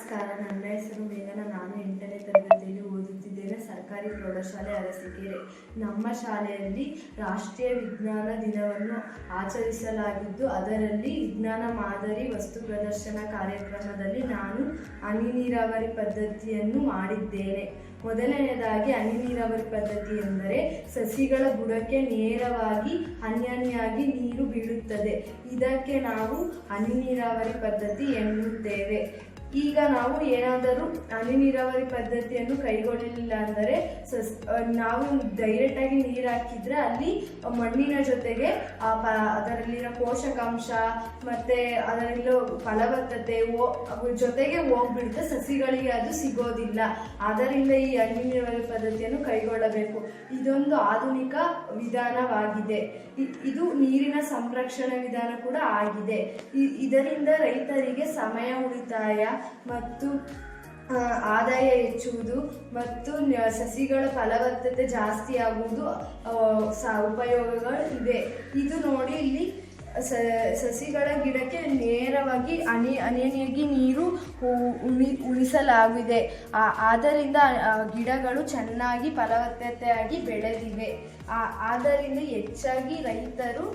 ನಮಸ್ಕಾರ. ನನ್ನ ಹೆಸರು ಮೇಘನ. ನಾನು ಎಂಟನೇ ತರಗತಿಯಲ್ಲಿ ಓದುತ್ತಿದ್ದೇನೆ. ಸರ್ಕಾರಿ ಪ್ರೌಢಶಾಲೆ ಅರಸಿಕೆರೆ. ನಮ್ಮ ಶಾಲೆಯಲ್ಲಿ ರಾಷ್ಟ್ರೀಯ ವಿಜ್ಞಾನ ದಿನವನ್ನು ಆಚರಿಸಲಾಗಿದ್ದು, ಅದರಲ್ಲಿ ವಿಜ್ಞಾನ ಮಾದರಿ ವಸ್ತು ಪ್ರದರ್ಶನ ಕಾರ್ಯಕ್ರಮದಲ್ಲಿ ನಾನು ಹನಿ ನೀರಾವರಿ ಪದ್ಧತಿಯನ್ನು ಮಾಡಿದ್ದೇನೆ. ಮೊದಲನೆಯದಾಗಿ ಹನಿ ನೀರಾವರಿ ಪದ್ಧತಿ ಎಂದರೆ ಸಸಿಗಳ ಬುಡಕ್ಕೆ ನೇರವಾಗಿ ಹನಿಯಾಗಿ ನೀರು ಬೀಳುತ್ತದೆ. ಇದಕ್ಕೆ ನಾವು ಹನಿ ನೀರಾವರಿ ಪದ್ಧತಿ ಎನ್ನುತ್ತೇವೆ. ಈಗ ನಾವು ಏನಾದರೂ ಹನಿ ನೀರಾವರಿ ಪದ್ಧತಿಯನ್ನು ಕೈಗೊಳ್ಳಲಿಲ್ಲ ಅಂದರೆ ಸಸ್ ನಾವು ಡೈರೆಕ್ಟಾಗಿ ನೀರು ಹಾಕಿದ್ರೆ ಅಲ್ಲಿ ಮಣ್ಣಿನ ಜೊತೆಗೆ ಆ ಪ, ಅದರಲ್ಲಿರೋ ಪೋಷಕಾಂಶ ಮತ್ತೆ ಅದರಲ್ಲಿರೋ ಫಲವತ್ತತೆ ಓ ಜೊತೆಗೆ ಹೋಗ್ಬಿಡುತ್ತೆ. ಸಸಿಗಳಿಗೆ ಅದು ಸಿಗೋದಿಲ್ಲ. ಆದ್ದರಿಂದ ಈ ಹನಿ ನೀರಾವರಿ ಪದ್ಧತಿಯನ್ನು ಕೈಗೊಳ್ಳಬೇಕು. ಇದೊಂದು ಆಧುನಿಕ ವಿಧಾನವಾಗಿದೆ. ಇದು ನೀರಿನ ಸಂರಕ್ಷಣಾ ವಿಧಾನ ಕೂಡ ಆಗಿದೆ. ಇದರಿಂದ ರೈತರಿಗೆ ಸಮಯ ಉಳಿತಾಯ ಮತ್ತು ಆದಾಯ ಹೆಚ್ಚುವುದು ಮತ್ತು ಸಸಿಗಳ ಫಲವತ್ತತೆ ಜಾಸ್ತಿ ಆಗುವುದು ಸ, ಉಪಯೋಗಗಳು ಇವೆ. ಇದು ನೋಡಿ ಇಲ್ಲಿ ಸ, ಸಸಿಗಳ ಗಿಡಕ್ಕೆ ನೇರವಾಗಿ ಅನಿ ಅನಿಯಾಗಿ ನೀರು ಉಳಿ ಉಳಿಸಲಾಗಿದೆ ಆದ್ದರಿಂದ ಗಿಡಗಳು ಚೆನ್ನಾಗಿ ಫಲವತ್ತತೆಯಾಗಿ ಬೆಳೆದಿವೆ. ಆದ್ದರಿಂದ ಹೆಚ್ಚಾಗಿ ರೈತರು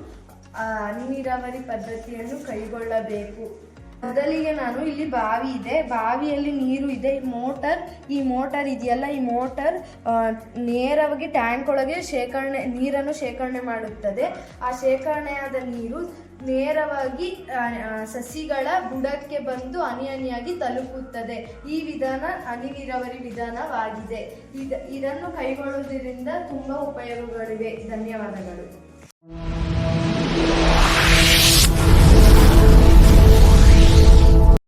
ಹನಿ ನೀರಾವರಿ ಪದ್ಧತಿಯನ್ನು ಕೈಗೊಳ್ಳಬೇಕು. ಮೊದಲಿಗೆ ನಾನು ಇಲ್ಲಿ ಬಾವಿ ಇದೆ. ಬಾವಿಯಲ್ಲಿ ನೀರು ಇದೆ. ಈ ಮೋಟರ್ ಈ ಮೋಟರ್ ಇದೆಯಲ್ಲ, ಈ ಮೋಟರ್ ನೇರವಾಗಿ ಟ್ಯಾಂಕ್ ಒಳಗೆ ಶೇಖರಣೆ, ನೀರನ್ನು ಶೇಖರಣೆ ಮಾಡುತ್ತದೆ. ಆ ಶೇಖರಣೆಯಾದ ನೀರು ನೇರವಾಗಿ ಸಸಿಗಳ ಬುಡಕ್ಕೆ ಬಂದು ಹನಿ ಹನಿಯಾಗಿ ತಲುಪುತ್ತದೆ. ಈ ವಿಧಾನ ಹನಿ ನೀರಾವರಿ ವಿಧಾನವಾಗಿದೆ. ಇದ, ಇದನ್ನು ಕೈಗೊಳ್ಳುವುದರಿಂದ ತುಂಬ ಉಪಯೋಗಗಳಿವೆ. ಧನ್ಯವಾದಗಳು.